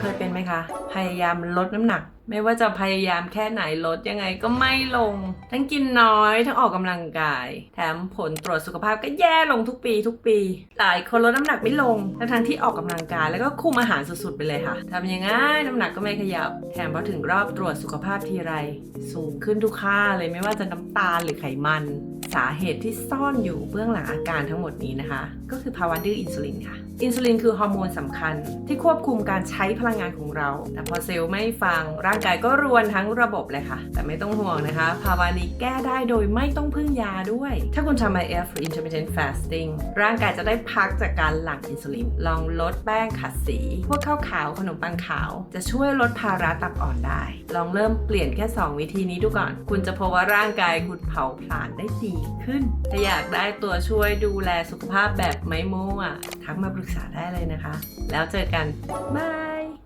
เคยเป็นไหมคะ พยายามลดน้ำหนัก ไม่ว่าจะพยายามแค่ไหนลดยังไงก็ไม่ลง ทั้งกินน้อยทั้งออกกำลังกาย แถมผลตรวจสุขภาพก็แย่ลงทุกปี ทุกปี หลายคนลดน้ำหนักไม่ลง ทั้งทที่ออกกำลังกายแล้วก็คุมอาหารสุดๆไปเลยค่ะทำยังไงน้ำหนักก็ไม่ขยับ แถมพอถึงรอบตรวจสุขภาพทีไร สูงขึ้นทุกค่าเลยไม่ว่าจะน้ำตาลหรือไขมันสาเหตุที่ซ่อนอยู่เบื้องหลังอาการทั้งหมดนี้นะคะ ก็คือภาวะดื้ออินซูลินค่ะ อินซูลินคือฮอร์โมนสำคัญ ที่ควบคุมการใช้พลังงานของเรา แต่พอเซลล์ไม่ฟังร่างกายก็รวนทั้งระบบเลยค่ะ แต่ไม่ต้องห่วงนะคะ ภาวะนี้แก้ได้โดยไม่ต้องพึ่งยาด้วย ถ้าคุณทำ IF หรือ intermittent fasting ร่างกายจะได้พักจากการหลั่งอินซูลิน ลองลดแป้งขัดสี พวกข้าวขาวขนมปังขาว จะช่วยลดภาระตับอ่อนได้ ลองเริ่มเปลี่ยนแค่ 2 วิธีนี้ดูก่อน คุณจะพบว่าร่างกายคุณเผาผลาญได้ดีขึ้น ถ้าอยากได้ตัวช่วยดูแลสุขภาพแบบไม่มั่วทักมาปรึกษาได้เลยนะคะ แล้วเจอกัน บาย